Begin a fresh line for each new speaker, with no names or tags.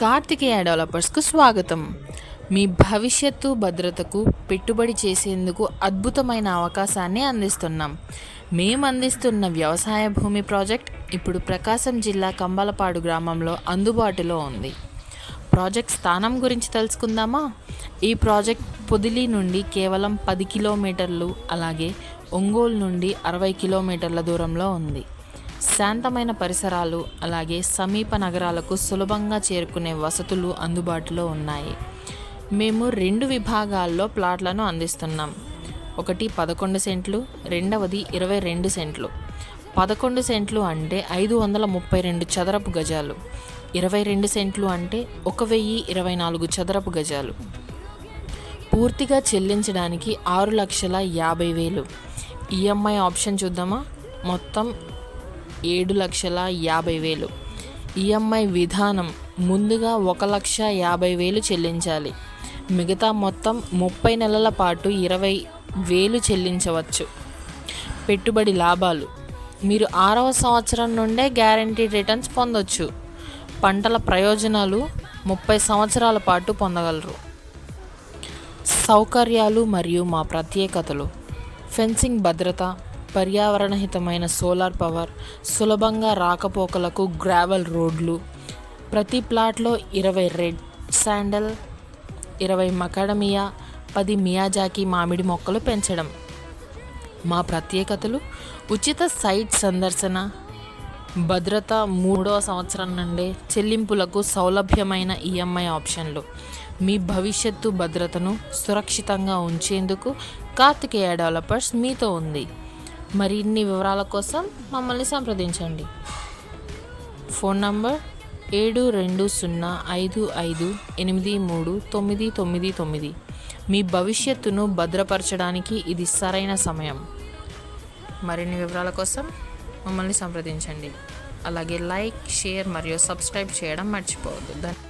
కార్తికేయ డెవలపర్స్కు స్వాగతం. మీ భవిష్యత్తు భద్రతకు పెట్టుబడి చేసేందుకు అద్భుతమైన అవకాశాన్ని అందిస్తున్నాం. మేము అందిస్తున్న వ్యవసాయ భూమి ప్రాజెక్ట్ ఇప్పుడు ప్రకాశం జిల్లా కంబలపాడు గ్రామంలో అందుబాటులో ఉంది. ప్రాజెక్ట్ స్థానం గురించి తెలుసుకుందామా? ఈ ప్రాజెక్ట్ పొదిలి నుండి కేవలం పది కిలోమీటర్లు అలాగే ఒంగోలు నుండి అరవై కిలోమీటర్ల దూరంలో ఉంది. శాంతమైన పరిసరాలు అలాగే సమీప నగరాలకు సులభంగా చేరుకునే వసతులు అందుబాటులో ఉన్నాయి. మేము రెండు విభాగాల్లో ప్లాట్లను అందిస్తున్నాం. ఒకటి పదకొండు సెంట్లు రెండవది ఇరవై రెండు సెంట్లు. పదకొండు సెంట్లు అంటే ఐదు వందల ముప్పై రెండు చదరపు గజాలు. ఇరవై రెండు సెంట్లు అంటే ఒక వెయ్యి ఇరవై నాలుగు చదరపు గజాలు. పూర్తిగా చెల్లించడానికి ఆరు లక్షల యాభై వేలు. ఈఎంఐ ఆప్షన్ చూద్దామా? మొత్తం ఏడు లక్షల యాభై వేలు. ఈఎంఐ విధానం ముందుగా ఒక లక్ష యాభై వేలు చెల్లించాలి. మిగతా మొత్తం ముప్పై నెలల పాటు ఇరవై వేలు చెల్లించవచ్చు. పెట్టుబడి లాభాలు. మీరు ఆరవ సంవత్సరం నుండే గ్యారంటీ రిటర్న్స్ పొందొచ్చు. పంటల ప్రయోజనాలు ముప్పై సంవత్సరాల పాటు పొందగలరు. సౌకర్యాలు మరియు మా ప్రత్యేకతలు. ఫెన్సింగ్ భద్రత పర్యావరణహితమైన సోలార్ పవర్ సులభంగా రాకపోకలకు గ్రావెల్ రోడ్లు. ప్రతి ప్లాట్లో ఇరవై రెడ్ శాండల్ ఇరవై మకాడమియా పది మియాజాకి మామిడి మొక్కలు పెంచడం. మా ప్రత్యేకతలు ఉచిత సైట్ సందర్శన భద్రత మూడవ సంవత్సరం నుండే చెల్లింపులకు సౌలభ్యమైన ఈఎంఐ ఆప్షన్లు. మీ భవిష్యత్తు భద్రతను సురక్షితంగా ఉంచేందుకు కార్తికేయ డెవలపర్స్ మీతో ఉంది. మరిన్ని వివరాల కోసం మమ్మల్ని సంప్రదించండి. ఫోన్ నంబర్ ఏడు రెండు సున్నా ఐదు ఐదు ఎనిమిది మూడు తొమ్మిది తొమ్మిది తొమ్మిది. మీ భవిష్యత్తును భద్రపరచడానికి ఇది సరైన సమయం. మరిన్ని వివరాల కోసం మమ్మల్ని సంప్రదించండి. అలాగే లైక్ షేర్ మరియు సబ్స్క్రైబ్ చేయడం మర్చిపోవద్దు. ధన్యవాదాలు